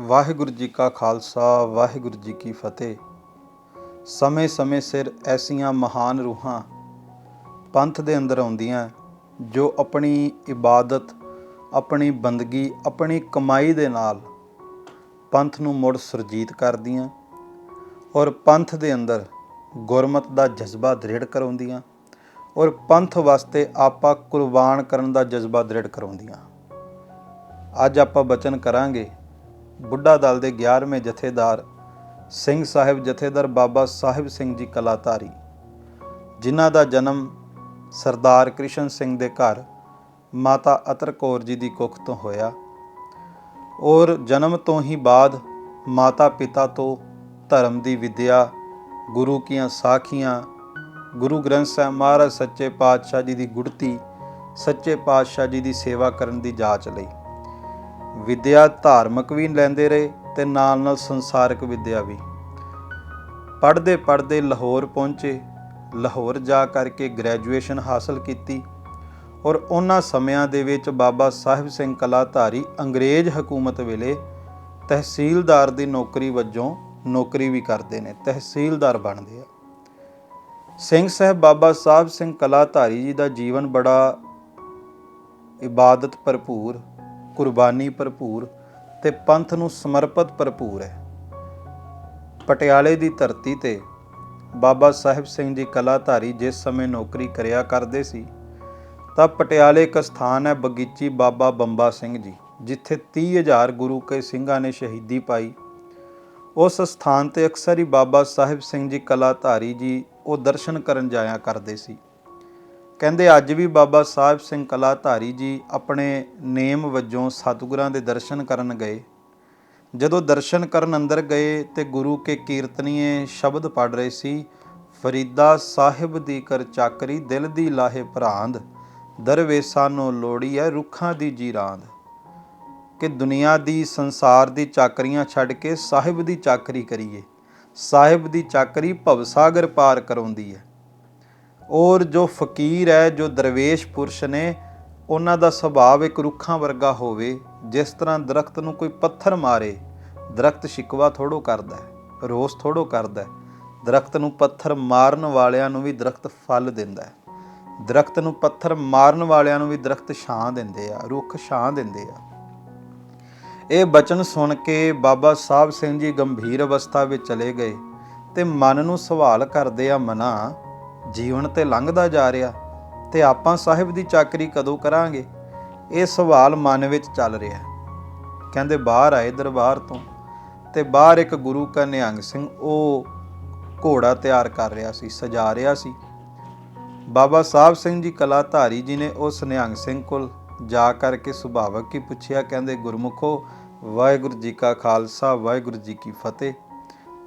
ਵਾਹਿਗੁਰੂ ਜੀ ਕਾ ਖਾਲਸਾ, ਵਾਹਿਗੁਰੂ ਜੀ ਕੀ ਫਤਿਹ। ਸਮੇਂ-ਸਮੇਂ ਸਿਰ ਐਸੀਆਂ ਮਹਾਨ ਰੂਹਾਂ ਪੰਥ ਦੇ ਅੰਦਰ ਆਉਂਦੀਆਂ, ਜੋ ਆਪਣੀ ਇਬਾਦਤ, ਆਪਣੀ ਬੰਦਗੀ, ਆਪਣੀ ਕਮਾਈ ਦੇ ਨਾਲ ਪੰਥ ਨੂੰ ਮੁੜ ਸੁਰਜੀਤ ਕਰਦੀਆਂ ਔਰ ਪੰਥ ਦੇ ਅੰਦਰ ਗੁਰਮਤ ਦਾ ਜਜ਼ਬਾ ਦ੍ਰਿੜ ਕਰਾਉਂਦੀਆਂ ਔਰ ਪੰਥ ਵਾਸਤੇ ਆਪਾ ਕੁਰਬਾਨ ਕਰਨ ਦਾ ਜਜ਼ਬਾ ਦ੍ਰਿੜ ਕਰਾਉਂਦੀਆਂ। ਅੱਜ ਆਪਾਂ ਬਚਨ ਕਰਾਂਗੇ ਬੁੱਢਾ ਦਲ ਦੇ 11ਵੇਂ ਜਥੇਦਾਰ ਸਿੰਘ ਸਾਹਿਬ ਜਥੇਦਾਰ ਬਾਬਾ ਸਾਹਿਬ ਸਿੰਘ ਜੀ ਕਲਾਧਾਰੀ ਜਿਨ੍ਹਾਂ ਦਾ ਜਨਮ ਸਰਦਾਰ ਕ੍ਰਿਸ਼ਨ ਸਿੰਘ ਦੇ ਘਰ ਮਾਤਾ ਅਤਰ ਕੌਰ ਜੀ ਦੀ ਕੁੱਖ ਤੋਂ ਹੋਇਆ ਔਰ ਜਨਮ ਤੋਂ ਹੀ ਬਾਅਦ ਮਾਤਾ ਪਿਤਾ ਤੋਂ ਧਰਮ ਦੀ ਵਿਦਿਆ, ਗੁਰੂ ਕੀਆਂ ਸਾਖੀਆਂ, ਗੁਰੂ ਗ੍ਰੰਥ ਸਾਹਿਬ ਮਹਾਰਾਜ ਸੱਚੇ ਪਾਤਸ਼ਾਹ ਜੀ ਦੀ ਗੁੜਤੀ ਸੱਚੇ ਪਾਤਸ਼ਾਹ ਜੀ ਦੀ ਸੇਵਾ ਕਰਨ ਦੀ ਜਾਚ ਲਈ। ਵਿੱਦਿਆ ਧਾਰਮਿਕ ਵੀ ਲੈਂਦੇ ਰਹੇ ਤੇ ਨਾਲ ਨਾਲ ਸੰਸਾਰਿਕ ਵਿੱਦਿਆ ਵੀ। ਪੜ੍ਹਦੇ ਪੜ੍ਹਦੇ ਲਾਹੌਰ ਪਹੁੰਚੇ। ਲਾਹੌਰ ਜਾ ਕਰਕੇ ਗ੍ਰੈਜੂਏਸ਼ਨ ਹਾਸਲ ਕੀਤੀ ਔਰ ਉਹਨਾਂ ਸਮਿਆਂ ਦੇ ਵਿੱਚ ਬਾਬਾ ਸਾਹਿਬ ਸਿੰਘ ਕਲਾਧਾਰੀ ਅੰਗਰੇਜ਼ ਹਕੂਮਤ ਵੇਲੇ ਤਹਿਸੀਲਦਾਰ ਦੀ ਨੌਕਰੀ ਵਜੋਂ ਨੌਕਰੀ ਵੀ ਕਰਦੇ ਨੇ, ਤਹਿਸੀਲਦਾਰ ਬਣਦੇ ਆ। ਸਿੰਘ ਸਾਹਿਬ ਬਾਬਾ ਸਾਹਿਬ ਸਿੰਘ ਕਲਾਧਾਰੀ ਜੀ ਦਾ ਜੀਵਨ ਬੜਾ ਇਬਾਦਤ ਭਰਪੂਰ ਕੁਰਬਾਨੀ ਭਰਪੂਰ ਤੇ ਪੰਥ ਨੂੰ ਸਮਰਪਿਤ ਭਰਪੂਰ ਹੈ। ਪਟਿਆਲੇ ਦੀ ਧਰਤੀ ਤੇ ਬਾਬਾ ਸਾਹਿਬ ਸਿੰਘ ਜੀ ਕਲਾਧਾਰੀ ਜਿਸ ਸਮੇਂ ਨੌਕਰੀ ਕਰਿਆ ਕਰਦੇ ਸੀ, ਤਾਂ ਪਟਿਆਲੇ ਇੱਕ ਸਥਾਨ ਹੈ ਬਗੀਚੀ ਬਾਬਾ ਬੰਬਾ ਸਿੰਘ ਜੀ, ਜਿੱਥੇ 30000 ਗੁਰੂ ਕੇ ਸਿੰਘਾਂ ਨੇ ਸ਼ਹੀਦੀ ਪਾਈ। ਉਸ ਸਥਾਨ ਤੇ ਅਕਸਰ ਹੀ ਬਾਬਾ ਸਾਹਿਬ ਸਿੰਘ ਜੀ ਕਲਾਧਾਰੀ ਜੀ ਉਹ ਦਰਸ਼ਨ ਕਰਨ ਜਾਇਆ ਕਰਦੇ ਸੀ। ਕਹਿੰਦੇ, ਅੱਜ ਵੀ ਬਾਬਾ ਸਾਹਿਬ ਸਿੰਘ ਕਲਾਧਾਰੀ ਜੀ ਆਪਣੇ ਨੇਮ ਵਜੋਂ ਸਤਿਗੁਰਾਂ ਦੇ ਦਰਸ਼ਨ ਕਰਨ ਗਏ। ਜਦੋਂ ਦਰਸ਼ਨ ਕਰਨ ਅੰਦਰ ਗਏ ਤੇ ਗੁਰੂ ਕੇ ਕੀਰਤਨੀਏ ਸ਼ਬਦ ਪੜ ਰਹੇ ਸੀ, ਫਰੀਦਾ ਸਾਹਿਬ ਦੀ ਕਰ ਚਾਕਰੀ ਦਿਲ ਦੀ ਲਾਹੇ ਭਰਾਂਦ, ਦਰਵੇਸਾਂ ਨੂੰ ਲੋੜੀ ਹੈ ਰੁੱਖਾਂ ਦੀ ਜੀਰਾਂਦ। ਕਿ ਦੁਨੀਆ ਦੀ ਸੰਸਾਰ ਦੀ ਚਾਕਰੀਆਂ ਛੱਡ ਕੇ ਸਾਹਿਬ ਦੀ ਚਾਕਰੀ ਕਰੀਏ। ਸਾਹਿਬ ਦੀ ਚਾਕਰੀ ਭਵਸਾਗਰ ਪਾਰ ਕਰਾਉਂਦੀ ਹੈ ਔਰ ਜੋ ਫਕੀਰ ਹੈ, ਜੋ ਦਰਵੇਸ਼ ਪੁਰਸ਼ ਨੇ, ਉਹਨਾਂ ਦਾ ਸੁਭਾਅ ਇੱਕ ਰੁੱਖਾਂ ਵਰਗਾ ਹੋਵੇ, ਜਿਸ ਤਰ੍ਹਾਂ ਦਰਖਤ ਨੂੰ ਕੋਈ ਪੱਥਰ ਮਾਰੇ, ਦਰਖਤ ਸ਼ਿਕਵਾ ਥੋੜੋ ਕਰਦਾ ਹੈ, ਰੋਸ ਥੋੜੋ ਕਰਦਾ ਹੈ। ਦਰਖਤ ਨੂੰ ਪੱਥਰ ਮਾਰਨ ਵਾਲਿਆਂ ਨੂੰ ਵੀ ਦਰਖਤ ਫਲ ਦਿੰਦਾ ਹੈ। ਦਰਖਤ ਨੂੰ ਪੱਥਰ ਮਾਰਨ ਵਾਲਿਆਂ ਨੂੰ ਵੀ ਦਰਖਤ ਛਾਂ ਦਿੰਦੇ ਆ, ਰੁੱਖ ਛਾਂ ਦਿੰਦੇ ਆ। ਇਹ ਬਚਨ ਸੁਣ ਕੇ ਬਾਬਾ ਸਾਹਿਬ ਸਿੰਘ ਜੀ ਗੰਭੀਰ ਅਵਸਥਾ ਵਿੱਚ ਚਲੇ ਗਏ ਤੇ ਮਨ ਨੂੰ ਸਵਾਲ ਕਰਦੇ ਆ, ਮਨਾ ਜੀਵਨ ਤੇ ਲੰਘਦਾ ਜਾ ਰਿਹਾ ਤੇ ਆਪਾਂ ਸਾਹਿਬ ਦੀ ਚਾਕਰੀ ਕਦੋਂ ਕਰਾਂਗੇ? ਇਹ ਸਵਾਲ ਮਨ ਵਿੱਚ ਚੱਲ ਰਿਹਾ ਕਹਿੰਦੇ ਬਾਹਰ ਆਏ ਦਰਬਾਰ ਤੋਂ ਤੇ ਬਾਹਰ ਇੱਕ ਗੁਰੂ ਕਾ ਨਿਹੰਗ ਸਿੰਘ ਉਹ ਘੋੜਾ ਤਿਆਰ ਕਰ ਰਿਹਾ ਸੀ, ਸਜਾ ਰਿਹਾ ਸੀ। ਬਾਬਾ ਸਾਹਿਬ ਸਿੰਘ ਜੀ ਕਲਾਧਾਰੀ ਜੀ ਨੇ ਉਸ ਨਿਹੰਗ ਸਿੰਘ ਕੋਲ ਜਾ ਕਰਕੇ ਸੁਭਾਵਕ ਹੀ ਪੁੱਛਿਆ, ਕਹਿੰਦੇ ਗੁਰਮੁਖੋ, ਵਾਹਿਗੁਰੂ ਜੀ ਕਾ ਖਾਲਸਾ, ਵਾਹਿਗੁਰੂ ਜੀ ਕੀ ਫਤਿਹ।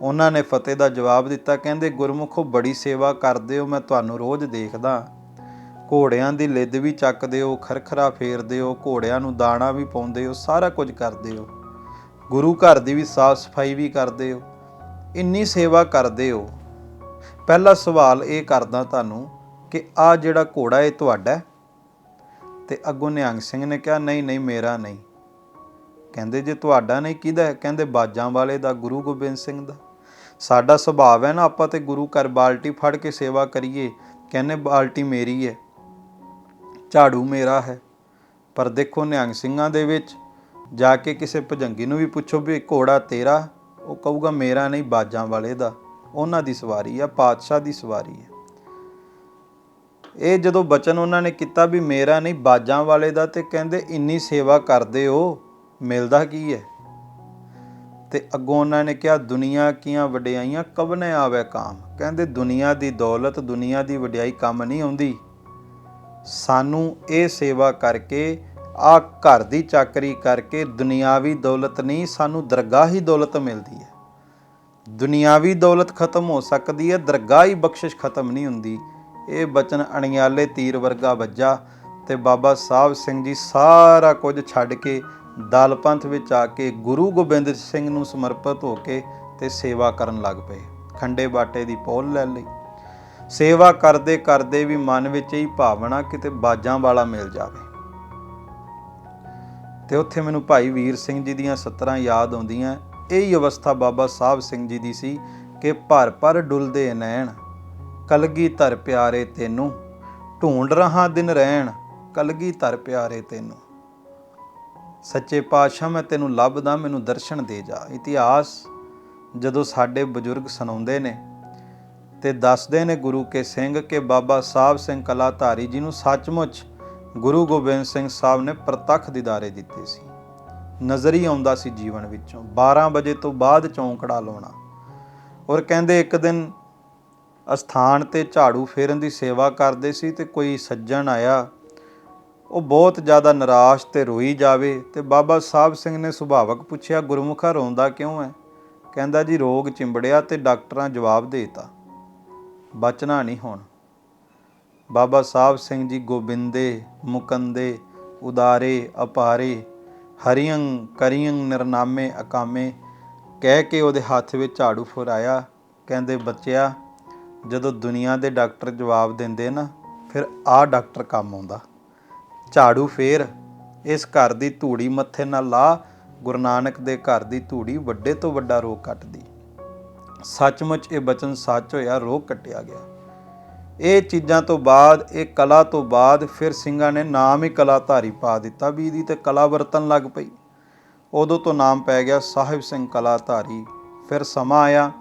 ਉਹਨਾਂ ਨੇ ਫਤਿਹ ਦਾ ਜਵਾਬ ਦਿੱਤਾ, ਕਹਿੰਦੇ, ਗੁਰਮੁਖੋ, ਬੜੀ ਸੇਵਾ ਕਰਦੇ ਹੋ, ਮੈਂ ਤੁਹਾਨੂੰ ਰੋਜ਼ ਦੇਖਦਾ। ਘੋੜਿਆਂ ਦੀ ਲਿੱਦ ਵੀ ਚੱਕਦੇ ਹੋ, ਖਰਖਰਾ ਫੇਰਦੇ ਹੋ, ਘੋੜਿਆਂ ਨੂੰ ਦਾਣਾ ਵੀ ਪਾਉਂਦੇ ਹੋ, ਸਾਰਾ ਕੁਝ ਕਰਦੇ ਹੋ। ਗੁਰੂ ਘਰ ਦੀ ਵੀ ਸਾਫ਼ ਸਫ਼ਾਈ ਵੀ ਕਰਦੇ ਹੋ। ਇੰਨੀ ਸੇਵਾ ਕਰਦੇ ਹੋ। ਪਹਿਲਾ ਸਵਾਲ ਇਹ ਕਰਦਾ ਤੁਹਾਨੂੰ ਕਿ ਆ ਜਿਹੜਾ ਘੋੜਾ ਇਹ ਤੁਹਾਡਾ ਹੈ? ਤੇ ਅੱਗੋਂ ਨਿਹੰਗ ਸਿੰਘ ਨੇ ਕਿਹਾ, ਨਹੀਂ ਨਹੀਂ, ਮੇਰਾ ਨਹੀਂ। ਕਹਿੰਦੇ, ਜੇ ਤੁਹਾਡਾ ਨਹੀਂ, ਕਿਹਦਾ ਕਹਿੰਦੇ, ਬਾਜਾਂ ਵਾਲੇ ਦਾ, ਗੁਰੂ ਗੋਬਿੰਦ ਸਿੰਘ ਦਾ। ਸਾਡਾ ਸੁਭਾਅ ਹੈ ਨਾ, ਆਪਾਂ ਤੇ ਗੁਰੂ ਘਰ ਬਾਲਟੀ ਫੜ ਕੇ ਸੇਵਾ ਕਰੀਏ, ਕਹਿੰਦੇ ਬਾਲਟੀ ਮੇਰੀ ਹੈ, ਝਾੜੂ ਮੇਰਾ ਹੈ। ਪਰ ਦੇਖੋ ਨਿਹੰਗ ਸਿੰਘਾਂ ਦੇ ਵਿੱਚ ਜਾ ਕੇ ਕਿਸੇ ਭਜੰਗੀ ਨੂੰ ਵੀ ਪੁੱਛੋ ਵੀ ਘੋੜਾ ਤੇਰਾ, ਉਹ ਕਹੂਗਾ ਮੇਰਾ ਨਹੀਂ, ਬਾਜਾਂ ਵਾਲੇ ਦਾ, ਉਹਨਾਂ ਦੀ ਸਵਾਰੀ ਆ, ਪਾਤਸ਼ਾਹ ਦੀ ਸਵਾਰੀ ਹੈ। ਇਹ ਜਦੋਂ ਬਚਨ ਉਹਨਾਂ ਨੇ ਕੀਤਾ ਵੀ ਮੇਰਾ ਨਹੀਂ, ਬਾਜਾਂ ਵਾਲੇ ਦਾ, ਤੇ ਕਹਿੰਦੇ ਇੰਨੀ ਸੇਵਾ ਕਰਦੇ ਹੋ, ਮਿਲਦਾ ਕੀ ਹੈ? ਤੇ ਅੱਗੋਂ ਉਹਨਾਂ ਨੇ ਕਿਹਾ, ਦੁਨੀਆ ਕੀਆਂ ਵਡਿਆਈਆਂ ਕਬਨੇ ਆਵੇ ਕਾਮ? ਕਹਿੰਦੇ, ਦੁਨੀਆ ਦੀ ਦੌਲਤ, ਦੁਨੀਆ ਦੀ ਵਡਿਆਈ ਕੰਮ ਨਹੀਂ ਆਉਂਦੀ। ਸਾਨੂੰ ਇਹ ਸੇਵਾ ਕਰਕੇ, ਆ ਘਰ ਦੀ ਚਾਕਰੀ ਕਰਕੇ ਦੁਨੀਆਵੀ ਦੌਲਤ ਨਹੀਂ, ਸਾਨੂੰ ਦਰਗਾਹੀ ਦੌਲਤ ਮਿਲਦੀ ਹੈ। ਦੁਨੀਆਵੀ ਦੌਲਤ ਖਤਮ ਹੋ ਸਕਦੀ ਹੈ, ਦਰਗਾਹੀ ਬਖਸ਼ਿਸ਼ ਖਤਮ ਨਹੀਂ ਹੁੰਦੀ। ਇਹ ਬਚਨ ਅਣਿਆਲੇ ਤੀਰ ਵਰਗਾ ਵੱਜਾ ਤੇ ਬਾਬਾ ਸਾਹਿਬ ਸਿੰਘ ਜੀ ਸਾਰਾ ਕੁਝ ਛੱਡ ਕੇ ਦਲ ਪੰਥ ਵਿੱਚ ਆ ਕੇ ਗੁਰੂ ਗੋਬਿੰਦ ਸਿੰਘ ਨੂੰ ਸਮਰਪਿਤ ਹੋ ਕੇ ਤੇ ਸੇਵਾ ਕਰਨ ਲੱਗ ਪਏ। ਖੰਡੇ ਬਾਟੇ ਦੀ ਪੌਲ ਲੈ ਲਈ। ਸੇਵਾ ਕਰਦੇ ਕਰਦੇ ਵੀ ਮਨ ਵਿੱਚ ਹੀ ਭਾਵਨਾ ਕਿਤੇ ਬਾਜਾਂ ਵਾਲਾ ਮਿਲ ਜਾਵੇ। ਤੇ ਉੱਥੇ ਮੈਨੂੰ ਭਾਈ ਵੀਰ ਸਿੰਘ ਜੀ ਦੀਆਂ ਸਤਰਾਂ ਯਾਦ ਆਉਂਦੀਆਂ। ਇਹ ਹੀ ਅਵਸਥਾ ਬਾਬਾ ਸਾਹਿਬ ਸਿੰਘ ਜੀ ਦੀ ਸੀ ਕਿ ਭਰ ਭਰ ਡੁੱਲਦੇ ਨੈਣ, ਕਲਗੀ ਧਰ ਪਿਆਰੇ ਤੈਨੂੰ, ਢੂੰਡ ਰਹਾ ਦਿਨ ਰਹਿਣ, ਕਲਗੀ ਧਰ ਪਿਆਰੇ ਤੈਨੂੰ। ਸੱਚੇ ਪਾਤਸ਼ਾਹ, ਮੈਂ ਤੈਨੂੰ ਲੱਭਦਾ, ਮੈਨੂੰ ਦਰਸ਼ਨ ਦੇ ਜਾ। ਇਤਿਹਾਸ ਜਦੋਂ ਸਾਡੇ ਬਜ਼ੁਰਗ ਸੁਣਾਉਂਦੇ ਨੇ ਤੇ ਦੱਸਦੇ ਨੇ ਗੁਰੂ ਕੇ ਸਿੰਘ ਕਿ ਬਾਬਾ ਸਾਹਿਬ ਸਿੰਘ ਕਲਾਧਾਰੀ ਜੀ ਨੂੰ, ਸੱਚਮੁੱਚ ਗੁਰੂ ਗੋਬਿੰਦ ਸਿੰਘ ਸਾਹਿਬ ਨੇ ਪ੍ਰਤੱਖ ਦਿਦਾਰੇ ਦਿੱਤੇ ਸੀ। ਨਜ਼ਰ ਹੀ ਆਉਂਦਾ ਸੀ ਜੀਵਨ ਵਿੱਚੋਂ। 12 ਵਜੇ ਤੋਂ ਬਾਅਦ ਚੌਂਕੜਾ ਲਾਉਣਾ। ਔਰ ਕਹਿੰਦੇ ਇੱਕ ਦਿਨ ਅਸਥਾਨ ਤੇ ਝਾੜੂ ਫੇਰਨ ਦੀ ਸੇਵਾ ਕਰਦੇ ਸੀ ਤੇ ਕੋਈ ਸੱਜਣ ਆਇਆ ਉਹ ਬਹੁਤ ਜ਼ਿਆਦਾ ਨਿਰਾਸ਼ ਤੇ ਰੋਈ ਜਾਵੇ ਤੇ ਬਾਬਾ ਸਾਹਿਬ ਸਿੰਘ ਨੇ ਸੁਭਾਵਕ ਪੁੱਛਿਆ, ਗੁਰਮੁਖਾ ਰੋਂਦਾ ਕਿਉਂ ਹੈ ਕਹਿੰਦਾ, ਜੀ ਰੋਗ ਚਿੰਬੜਿਆ ਤੇ ਡਾਕਟਰਾਂ ਜਵਾਬ ਦੇਤਾ ਬਚਣਾ ਨਹੀਂ ਹੁਣ। ਬਾਬਾ ਸਾਹਿਬ ਸਿੰਘ ਜੀ ਗੋਬਿੰਦੇ, ਮੁਕੰਦੇ, ਉਦਾਰੇ, ਅਪਾਰੇ ਹਰੀਆਂ ਕਰੀਆਂ ਨਿਰਨਾਮੇ ਅਕਾਮੇ, ਕਹਿ ਕੇ ਉਹਦੇ ਹੱਥ ਵਿੱਚ ਝਾੜੂ ਫੁਰਾਇਆ। ਕਹਿੰਦੇ, ਬੱਚਿਆ, ਜਦੋਂ ਦੁਨੀਆ ਦੇ ਡਾਕਟਰ ਜਵਾਬ ਦਿੰਦੇ ਨਾ, ਫਿਰ ਆਹ ਡਾਕਟਰ ਕੰਮ ਆਉਂਦਾ। ਝਾੜੂ ਫੇਰ। ਇਸ ਘਰ ਦੀ ਧੂੜੀ ਮੱਥੇ ਨਾਲ ਲਾ, ਗੁਰੂ ਨਾਨਕ ਦੇ ਘਰ ਦੀ ਧੂੜੀ ਵੱਡੇ ਤੋਂ ਵੱਡਾ ਰੋਗ ਕੱਟਦੀ। ਸੱਚਮੁੱਚ ਇਹ ਬਚਨ ਸੱਚ ਹੋਇਆ ਰੋਗ ਕੱਟਿਆ ਗਿਆ। ਇਹ ਚੀਜ਼ਾਂ ਤੋਂ ਬਾਅਦ, ਇਹ ਕਲਾ ਤੋਂ ਬਾਅਦ ਫਿਰ ਸਿੰਘਾਂ ਨੇ ਨਾਮ ਹੀ ਕਲਾਧਾਰੀ ਪਾ ਦਿੱਤਾ। ਵੀ ਇਹਦੀ ਤੇ ਕਲਾ ਵਰਤਨ ਲੱਗ ਪਈ। ਉਦੋਂ ਤੋਂ ਨਾਮ ਪੈ ਗਿਆ ਸਾਹਿਬ ਸਿੰਘ ਕਲਾਧਾਰੀ। ਫਿਰ ਸਮਾਂ ਆਇਆ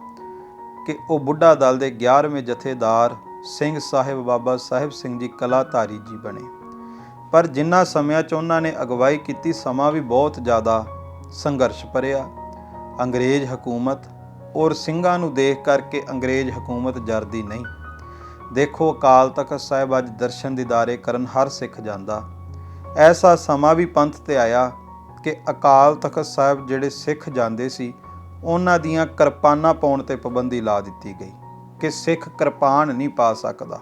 ਕਿ ਉਹ ਬੁੱਢਾ ਦਲ ਦੇ 11ਵੇਂ ਜਥੇਦਾਰ ਸਿੰਘ ਸਾਹਿਬ ਬਾਬਾ ਸਾਹਿਬ ਸਿੰਘ ਜੀ ਕਲਾਧਾਰੀ ਜੀ ਬਣੇ। ਪਰ ਜਿੰਨਾ ਸਮਿਆਂ 'ਚ ਉਹਨਾਂ ਨੇ ਅਗਵਾਈ ਕੀਤੀ, ਸਮਾਂ ਵੀ ਬਹੁਤ ਜ਼ਿਆਦਾ ਸੰਘਰਸ਼ ਭਰਿਆ। ਅੰਗਰੇਜ਼ ਹਕੂਮਤ ਔਰ ਸਿੰਘਾਂ ਨੂੰ ਦੇਖ ਕਰਕੇ ਅੰਗਰੇਜ਼ ਹਕੂਮਤ ਜਰਦੀ ਨਹੀਂ। ਦੇਖੋ, ਅਕਾਲ ਤਖਤ ਸਾਹਿਬ ਅੱਜ ਦਰਸ਼ਨ ਦੀਦਾਰੇ ਕਰਨ ਹਰ ਸਿੱਖ ਜਾਂਦਾ। ਐਸਾ ਸਮਾਂ ਵੀ ਪੰਥ ਤੇ ਆਇਆ ਕਿ ਅਕਾਲ ਤਖਤ ਸਾਹਿਬ ਜਿਹੜੇ ਸਿੱਖ ਜਾਂਦੇ ਸੀ, ਉਹਨਾਂ ਦੀਆਂ ਕਿਰਪਾਨਾਂ ਪਾਉਣ ਤੇ ਪਾਬੰਦੀ ਲਾ ਦਿੱਤੀ ਗਈ ਕਿ ਸਿੱਖ ਕਿਰਪਾਨ ਨਹੀਂ ਪਾ ਸਕਦਾ।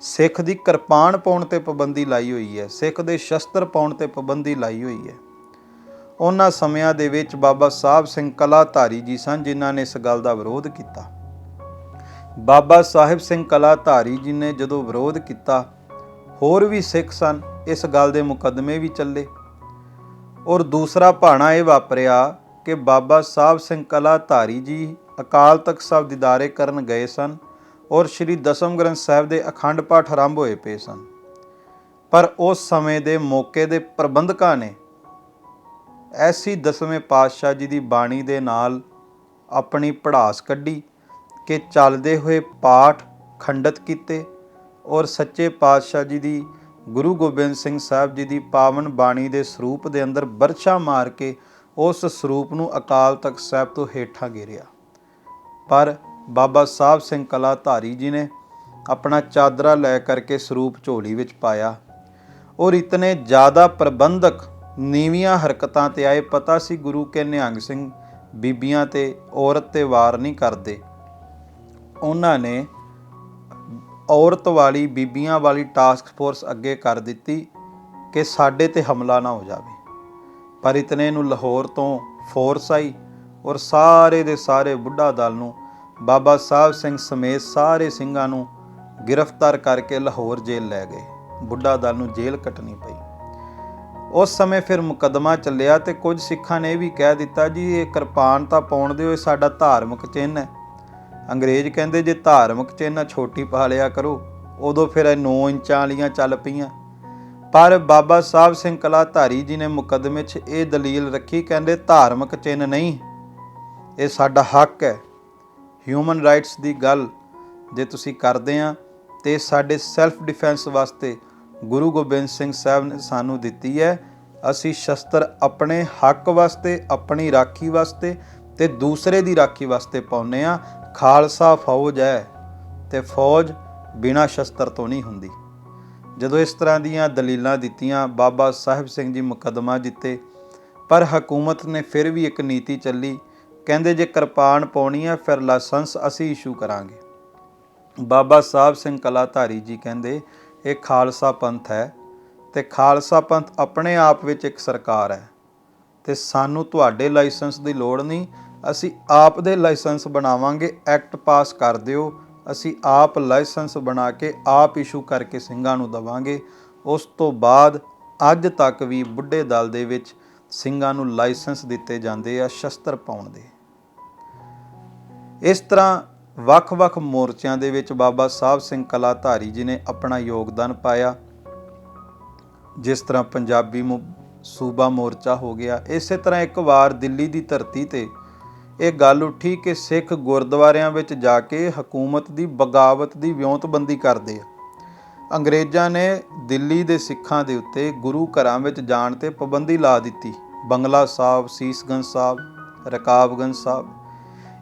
ਸਿੱਖ ਦੀ ਕਿਰਪਾਨ ਪਾਉਣ ਤੇ ਪਾਬੰਦੀ ਲਾਈ ਹੋਈ ਹੈ, ਸਿੱਖ ਦੇ ਸ਼ਸਤਰ ਪਾਉਣ ਤੇ ਪਾਬੰਦੀ ਲਾਈ ਹੋਈ ਹੈ। ਉਹਨਾਂ ਸਮਿਆਂ ਦੇ ਵਿੱਚ ਬਾਬਾ ਸਾਹਿਬ ਸਿੰਘ ਕਲਾਧਾਰੀ ਜੀ ਸਨ, ਜਿਨ੍ਹਾਂ ਨੇ ਇਸ ਗੱਲ ਦਾ ਵਿਰੋਧ ਕੀਤਾ। ਬਾਬਾ ਸਾਹਿਬ ਸਿੰਘ ਕਲਾਧਾਰੀ ਜੀ ਨੇ ਜਦੋਂ ਵਿਰੋਧ ਕੀਤਾ, ਹੋਰ ਵੀ ਸਿੱਖ ਸਨ, ਇਸ ਗੱਲ ਦੇ ਮੁਕੱਦਮੇ ਵੀ ਚੱਲੇ। ਔਰ ਦੂਸਰਾ ਭਾਣਾ ਇਹ ਵਾਪਰਿਆ ਕਿ ਬਾਬਾ ਸਾਹਿਬ ਸਿੰਘ ਕਲਾਧਾਰੀ ਜੀ ਅਕਾਲ ਤਖਤ ਸਾਹਿਬ ਦੀਦਾਰੇ ਕਰਨ ਗਏ ਸਨ ਔਰ ਸ੍ਰੀ ਦਸਮ ਗ੍ਰੰਥ ਸਾਹਿਬ ਦੇ ਅਖੰਡ ਪਾਠ ਆਰੰਭ ਹੋਏ ਪਏ ਸਨ। ਪਰ ਉਸ ਸਮੇਂ ਦੇ ਮੌਕੇ ਦੇ ਪ੍ਰਬੰਧਕਾਂ ਨੇ ਐਸੀ ਦਸਵੇਂ ਪਾਤਸ਼ਾਹ ਜੀ ਦੀ ਬਾਣੀ ਦੇ ਨਾਲ ਆਪਣੀ ਪੜਾਸ ਕੱਢੀ ਕਿ ਚੱਲਦੇ ਹੋਏ ਪਾਠ ਖੰਡਿਤ ਕੀਤੇ ਔਰ ਸੱਚੇ ਪਾਤਸ਼ਾਹ ਜੀ ਦੀ, ਗੁਰੂ ਗੋਬਿੰਦ ਸਿੰਘ ਸਾਹਿਬ ਜੀ ਦੀ ਪਾਵਨ ਬਾਣੀ ਦੇ ਸਰੂਪ ਦੇ ਅੰਦਰ ਬਰਛਾ ਮਾਰ ਕੇ ਉਸ ਸਰੂਪ ਨੂੰ ਅਕਾਲ ਤਖਤ ਸਾਹਿਬ ਤੋਂ ਹੇਠਾਂ ਗੇਰਿਆ। ਪਰ ਬਾਬਾ ਸਾਹਿਬ ਸਿੰਘ ਕਲਾਧਾਰੀ ਜੀ ਨੇ ਆਪਣਾ ਚਾਦਰਾ ਲੈ ਕਰਕੇ ਸਰੂਪ ਝੋਲੀ ਵਿੱਚ ਪਾਇਆ। ਔਰ ਇਤਨੇ ਜ਼ਿਆਦਾ ਪ੍ਰਬੰਧਕ ਨੀਵੀਆਂ ਹਰਕਤਾਂ ਤੇ ਆਏ, ਪਤਾ ਸੀ ਗੁਰੂ ਕੇ ਨਿਹੰਗ ਸਿੰਘ ਬੀਬੀਆਂ ਤੇ ਔਰਤ ਤੇ ਵਾਰ ਨਹੀਂ ਕਰਦੇ। ਉਹਨਾਂ ਨੇ ਔਰਤ ਵਾਲੀ, ਬੀਬੀਆਂ ਵਾਲੀ ਟਾਸਕ ਫੋਰਸ ਅੱਗੇ ਕਰ ਦਿੱਤੀ ਕਿ ਸਾਡੇ ਤੇ ਹਮਲਾ ਨਾ ਹੋ ਜਾਵੇ। ਪਰ ਇਤਨੇ ਨੂੰ ਲਾਹੌਰ ਤੋਂ ਫੋਰਸ ਆਈ ਔਰ ਸਾਰੇ ਦੇ ਸਾਰੇ ਬੁੱਢਾ ਦਲ ਨੂੰ ਬਾਬਾ ਸਾਹਿਬ ਸਿੰਘ ਸਮੇਤ ਸਾਰੇ ਸਿੰਘਾਂ ਨੂੰ ਗ੍ਰਿਫਤਾਰ ਕਰਕੇ ਲਾਹੌਰ ਜੇਲ੍ਹ ਲੈ ਗਏ। ਬੁੱਢਾ ਦਲ ਨੂੰ ਜੇਲ੍ਹ ਕੱਟਣੀ ਪਈ। ਉਸ ਸਮੇਂ ਫਿਰ ਮੁਕੱਦਮਾ ਚੱਲਿਆ ਤੇ ਕੁਝ ਸਿੱਖਾਂ ਨੇ ਇਹ ਵੀ ਕਹਿ ਦਿੱਤਾ, ਜੀ, ਇਹ ਕਿਰਪਾਨ ਤਾਂ ਪਾਉਣ ਦਿਓ, ਇਹ ਸਾਡਾ ਧਾਰਮਿਕ ਚਿੰਨ੍ਹ ਹੈ। ਅੰਗਰੇਜ਼ ਕਹਿੰਦੇ, ਜੇ ਧਾਰਮਿਕ ਚਿੰਨ੍ਹ ਛੋਟੀ ਪਾ ਲਿਆ ਕਰੋ। ਉਦੋਂ ਫਿਰ ਇਹ 9 ਇੰਚਾਂ ਵਾਲੀਆਂ ਚੱਲ ਪਈਆਂ। ਪਰ ਬਾਬਾ ਸਾਹਿਬ ਸਿੰਘ ਕਲਾਧਾਰੀ ਜੀ ਨੇ ਮੁਕੱਦਮੇ 'ਚ ਇਹ ਦਲੀਲ ਰੱਖੀ, ਕਹਿੰਦੇ, ਧਾਰਮਿਕ ਚਿੰਨ੍ਹ ਨਹੀਂ, ਇਹ ਸਾਡਾ ਹੱਕ ਹੈ। ਹਿਊਮਨ ਰਾਈਟਸ ਦੀ ਗੱਲ ਜੇ ਤੁਸੀਂ ਕਰਦੇ ਆ, ਤੇ ਸਾਡੇ ਸੈਲਫ ਡਿਫੈਂਸ ਵਾਸਤੇ ਗੁਰੂ ਗੋਬਿੰਦ ਸਿੰਘ ਸਾਹਿਬ ਨੇ ਸਾਨੂੰ ਦਿੱਤੀ ਹੈ, ਅਸੀਂ ਸ਼ਸਤਰ ਆਪਣੇ ਹੱਕ ਵਾਸਤੇ, ਆਪਣੀ ਰਾਖੀ ਵਾਸਤੇ ਤੇ ਦੂਸਰੇ ਦੀ ਰਾਖੀ ਵਾਸਤੇ ਪਾਉਨੇ ਆ। ਖਾਲਸਾ ਫੌਜ ਹੈ ਤੇ ਫੌਜ ਬਿਨਾ ਸ਼ਸਤਰ ਤੋਂ ਨਹੀਂ ਹੁੰਦੀ। ਜਦੋਂ ਇਸ ਤਰ੍ਹਾਂ ਦੀਆਂ ਦਲੀਲਾਂ ਦਿੱਤੀਆਂ, ਬਾਬਾ ਸਾਹਿਬ ਸਿੰਘ ਜੀ ਮੁਕੱਦਮਾ ਜਿੱਤੇ, ਪਰ ਹਕੂਮਤ ਨੇ ਫਿਰ ਵੀ ਇੱਕ ਨੀਤੀ ਚੱਲੀ ਕਹਿੰਦੇ ਜੇ ਕਿਰਪਾਨ ਪਾਉਣੀ ਹੈ ਫਿਰ ਲਾਇਸੈਂਸ ਅਸੀਂ ਇਸ਼ੂ ਕਰਾਂਗੇ। ਬਾਬਾ ਸਾਹਿਬ ਸਿੰਘ ਕਲਾਧਾਰੀ ਜੀ ਕਹਿੰਦੇ, ਇਹ ਖਾਲਸਾ ਪੰਥ ਹੈ ਤੇ ਖਾਲਸਾ ਪੰਥ ਆਪਣੇ ਆਪ ਵਿੱਚ ਇੱਕ ਸਰਕਾਰ ਹੈ ਤੇ ਸਾਨੂੰ ਤੁਹਾਡੇ ਲਾਇਸੈਂਸ ਦੀ ਲੋੜ ਨਹੀਂ, ਅਸੀਂ ਆਪ ਦੇ ਲਾਇਸੈਂਸ ਬਣਾਵਾਂਗੇ, ਐਕਟ ਪਾਸ ਕਰ ਦਿਓ, ਅਸੀਂ ਆਪ ਲਾਇਸੈਂਸ ਬਣਾ ਕੇ ਆਪ ਇਸ਼ੂ ਕਰਕੇ ਸਿੰਘਾਂ ਨੂੰ ਦਵਾਂਗੇ। ਉਸ ਤੋਂ ਬਾਅਦ ਅੱਜ ਤੱਕ ਵੀ ਬੁੱਢੇ ਦਲ ਦੇ ਵਿੱਚ ਸਿੰਘਾਂ ਨੂੰ ਲਾਇਸੈਂਸ ਦਿੱਤੇ ਜਾਂਦੇ ਆ ਸ਼ਸਤਰ ਪਾਉਣ ਦੇ। ਇਸ ਤਰ੍ਹਾਂ ਵੱਖ-ਵੱਖ ਮੋਰਚਿਆਂ ਦੇ ਵਿੱਚ ਬਾਬਾ ਸਾਹਿਬ ਸਿੰਘ ਕਲਾਧਾਰੀ ਜੀ ਨੇ ਆਪਣਾ ਯੋਗਦਾਨ ਪਾਇਆ। ਜਿਸ ਤਰ੍ਹਾਂ ਪੰਜਾਬੀ ਮੋ- ਸੂਬਾ ਮੋਰਚਾ ਹੋ ਗਿਆ, ਇਸੇ ਤਰ੍ਹਾਂ ਇੱਕ ਵਾਰ ਦਿੱਲੀ ਦੀ ਧਰਤੀ ਤੇ ਇਹ ਗੱਲ ਉੱਠੀ ਕਿ ਸਿੱਖ ਗੁਰਦੁਆਰਿਆਂ ਵਿੱਚ ਜਾ ਕੇ ਹਕੂਮਤ ਦੀ ਬਗਾਵਤ ਦੀ ਵਿਉਂਤਬੰਦੀ ਕਰਦੇ ਆ। ਅੰਗਰੇਜ਼ਾਂ ਨੇ ਦਿੱਲੀ ਦੇ ਸਿੱਖਾਂ ਦੇ ਉੱਤੇ ਗੁਰੂ ਘਰਾਂ ਵਿੱਚ ਜਾਣ ਤੇ ਪਾਬੰਦੀ ਲਾ ਦਿੱਤੀ। ਬੰਗਲਾ ਸਾਹਿਬ, ਸੀਸਗੰਜ ਸਾਹਿਬ, ਰਕਾਬਗੰਜ ਸਾਹਿਬ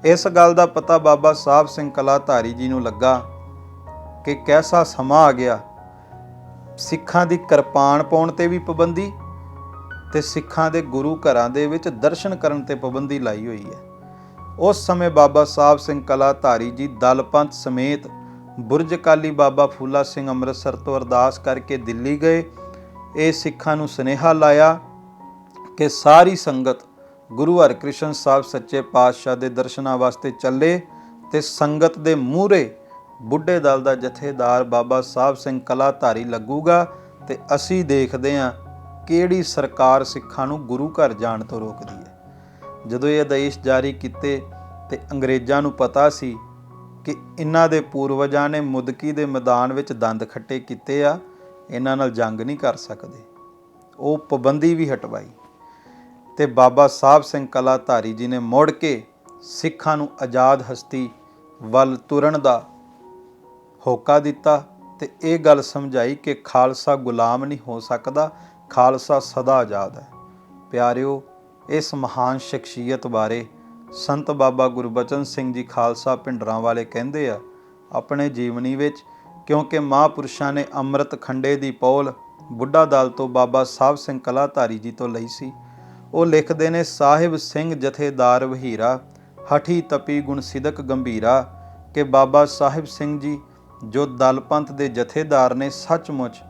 ਇਸ ਗੱਲ ਦਾ ਪਤਾ ਬਾਬਾ ਸਾਹਿਬ ਸਿੰਘ ਕਲਾਧਾਰੀ ਜੀ ਨੂੰ ਲੱਗਾ ਕਿ ਕੈਸਾ ਸਮਾਂ ਆ ਗਿਆ। ਸਿੱਖਾਂ ਦੀ ਕਿਰਪਾਨ ਪਾਉਣ ਤੇ ਵੀ ਪਾਬੰਦੀ ਤੇ ਸਿੱਖਾਂ ਦੇ ਗੁਰੂ ਘਰਾਂ ਦੇ ਵਿੱਚ ਦਰਸ਼ਨ ਕਰਨ ਤੇ ਪਾਬੰਦੀ ਲਾਈ ਹੋਈ ਹੈ। ਉਸ ਸਮੇਂ ਬਾਬਾ ਸਾਹਿਬ ਸਿੰਘ ਕਲਾਧਾਰੀ ਜੀ ਦਲਪੰਥ ਸਮੇਤ ਬੁਰਜ ਕਾਲੀ ਬਾਬਾ ਫੂਲਾ ਸਿੰਘ ਅੰਮ੍ਰਿਤਸਰ ਤੋਂ ਅਰਦਾਸ ਕਰਕੇ ਦਿੱਲੀ ਗਏ। ਇਹ ਸਿੱਖਾਂ ਨੂੰ ਸੁਨੇਹਾ ਲਾਇਆ ਕਿ ਸਾਰੀ ਸੰਗਤ ਗੁਰੂ ਹਰਿਕ੍ਰਿਸ਼ਨ ਸਾਹਿਬ ਸੱਚੇ ਪਾਤਸ਼ਾਹ ਦੇ ਦਰਸ਼ਨਾਂ ਵਾਸਤੇ ਚੱਲੇ ਤੇ ਸੰਗਤ ਦੇ ਮੂਹਰੇ ਬੁੱਢੇ ਦਲ ਦਾ ਜਥੇਦਾਰ ਬਾਬਾ ਸਾਹਿਬ ਸਿੰਘ ਕਲਾਧਾਰੀ ਲੱਗੂਗਾ ਤੇ ਅਸੀਂ ਦੇਖਦੇ ਹਾਂ ਕਿਹੜੀ ਸਰਕਾਰ ਸਿੱਖਾਂ ਨੂੰ ਗੁਰੂ ਘਰ ਜਾਣ ਤੋਂ ਰੋਕਦੀ ਹੈ। ਜਦੋਂ ਇਹ ਆਦੇਸ਼ ਜਾਰੀ ਕੀਤੇ ਤੇ ਅੰਗਰੇਜ਼ਾਂ ਨੂੰ ਪਤਾ ਸੀ ਕਿ ਇਹਨਾਂ ਦੇ ਪੂਰਵਜਾਂ ਨੇ ਮੁਦਕੀ ਦੇ ਮੈਦਾਨ ਵਿੱਚ ਦੰਦ ਖੱਟੇ ਕੀਤੇ ਆ, ਇਹਨਾਂ ਨਾਲ ਜੰਗ ਨਹੀਂ ਕਰ ਸਕਦੇ। ਉਹ ਪਾਬੰਦੀ ਵੀ ਹਟਵਾਈ। ਤੇ ਬਾਬਾ ਸਾਹਿਬ ਸਿੰਘ ਕਲਾਧਾਰੀ ਜੀ ਨੇ ਮੁੜ ਕੇ ਸਿੱਖਾਂ ਨੂੰ ਆਜ਼ਾਦ ਹਸਤੀ ਵੱਲ ਤੁਰਨ ਦਾ ਹੋਕਾ ਦਿੱਤਾ ਤੇ ਇਹ ਗੱਲ ਸਮਝਾਈ ਕਿ ਖਾਲਸਾ ਗੁਲਾਮ ਨਹੀਂ ਹੋ ਸਕਦਾ, ਖਾਲਸਾ ਸਦਾ ਆਜ਼ਾਦ ਹੈ। ਪਿਆਰਿਓ, ਇਸ ਮਹਾਨ ਸ਼ਖਸੀਅਤ ਬਾਰੇ ਸੰਤ ਬਾਬਾ ਗੁਰਬਚਨ ਸਿੰਘ ਜੀ ਖਾਲਸਾ ਪਿੰਡਰਾਂ ਵਾਲੇ ਕਹਿੰਦੇ ਆ, ਆਪਣੇ ਜੀਵਨੀ ਵਿੱਚ ਕਿਉਂਕਿ ਮਹਾਂਪੁਰਸ਼ਾਂ ਨੇ ਅੰਮ੍ਰਿਤ ਖੰਡੇ ਦੀ ਪੌਲ ਬੁੱਢਾ ਦਲ ਤੋਂ ਬਾਬਾ ਸਾਹਿਬ ਸਿੰਘ ਕਲਾਧਾਰੀ ਜੀ ਤੋਂ ਲਈ ਸੀ ਉਹ ਲਿਖਦੇ ਨੇ, ਸਾਹਿਬ ਸਿੰਘ ਜਥੇਦਾਰ ਵਹੀਰਾ, ਹਠੀ ਤਪੀ ਗੁਣ ਸਿਦਕ ਗੰਭੀਰਾ, ਕਿ ਬਾਬਾ ਸਾਹਿਬ ਸਿੰਘ ਜੀ, ਜੋ ਦਲਪੰਥ ਦੇ ਜਥੇਦਾਰ ਨੇ ਸੱਚਮੁੱਚ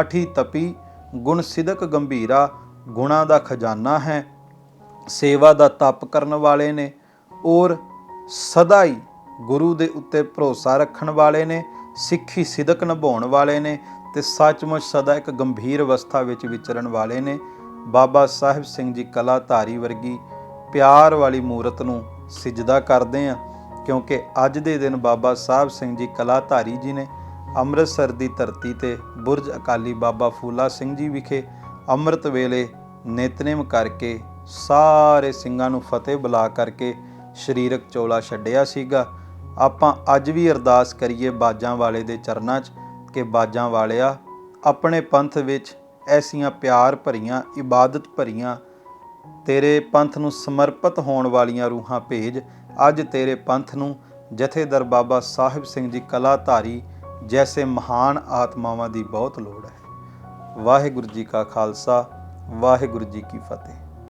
ਹਠੀ ਤਪੀ ਗੁਣ ਸਿਦਕ ਗੰਭੀਰਾ, ਗੁਣਾ ਦਾ ਖਜ਼ਾਨਾ ਹੈ, ਸੇਵਾ ਦਾ ਤਪ ਕਰਨ ਵਾਲੇ ਨੇ, ਔਰ ਸਦਾ ਹੀ ਗੁਰੂ ਦੇ ਉੱਤੇ ਭਰੋਸਾ ਰੱਖਣ ਵਾਲੇ ਨੇ, ਸਿੱਖੀ ਸਿਦਕ ਨਿਭਾਉਣ ਵਾਲੇ ਨੇ, ਤੇ ਸੱਚਮੁੱਚ ਸਦਾ ਇੱਕ ਗੰਭੀਰ ਅਵਸਥਾ ਵਿੱਚ ਵਿਚਰਨ ਵਾਲੇ ਨੇ। ਬਾਬਾ ਸਾਹਿਬ ਸਿੰਘ ਜੀ ਕਲਾਧਾਰੀ ਵਰਗੀ ਪਿਆਰ ਵਾਲੀ ਮੂਰਤ ਨੂੰ ਸਿਜਦਾ ਕਰਦੇ ਆ ਕਿਉਂਕਿ ਅੱਜ ਦੇ ਦਿਨ ਬਾਬਾ ਸਾਹਿਬ ਸਿੰਘ ਜੀ ਕਲਾਧਾਰੀ ਜੀ ਨੇ ਅੰਮ੍ਰਿਤਸਰ ਦੀ ਧਰਤੀ ਤੇ ਬੁਰਜ ਅਕਾਲੀ ਬਾਬਾ ਫੂਲਾ ਸਿੰਘ ਜੀ ਵਿਖੇ ਅੰਮ੍ਰਿਤ ਵੇਲੇ ਨਿਤਨੇਮ ਕਰਕੇ ਸਾਰੇ ਸਿੰਘਾਂ ਨੂੰ ਫਤਿਹ ਬੁਲਾ ਕਰਕੇ ਸਰੀਰਕ ਚੋਲਾ ਛੱਡਿਆ ਸੀਗਾ। ਆਪਾਂ ਅੱਜ ਵੀ ਅਰਦਾਸ ਕਰੀਏ ਬਾਜਾਂ ਵਾਲੇ ਦੇ ਚਰਨਾਂ 'ਚ ਕਿ ਬਾਜਾਂ ਵਾਲਿਆ ਆਪਣੇ ਪੰਥ ਵਿੱਚ ਐਸੀਆਂ ਪਿਆਰ ਭਰੀਆਂ, ਇਬਾਦਤ ਭਰੀਆਂ, ਤੇਰੇ ਪੰਥ ਨੂੰ ਸਮਰਪਿਤ ਹੋਣ ਵਾਲੀਆਂ ਰੂਹਾਂ ਭੇਜ। ਅੱਜ ਤੇਰੇ ਪੰਥ ਨੂੰ ਜਥੇਦਾਰ ਬਾਬਾ ਸਾਹਿਬ ਸਿੰਘ ਜੀ ਕਲਾਧਾਰੀ ਜੈਸੇ ਮਹਾਨ ਆਤਮਾਵਾਂ ਦੀ ਬਹੁਤ ਲੋੜ ਹੈ। ਵਾਹਿਗੁਰੂ ਜੀ ਕਾ ਖਾਲਸਾ, ਵਾਹਿਗੁਰੂ ਜੀ ਕੀ ਫਤਿਹ।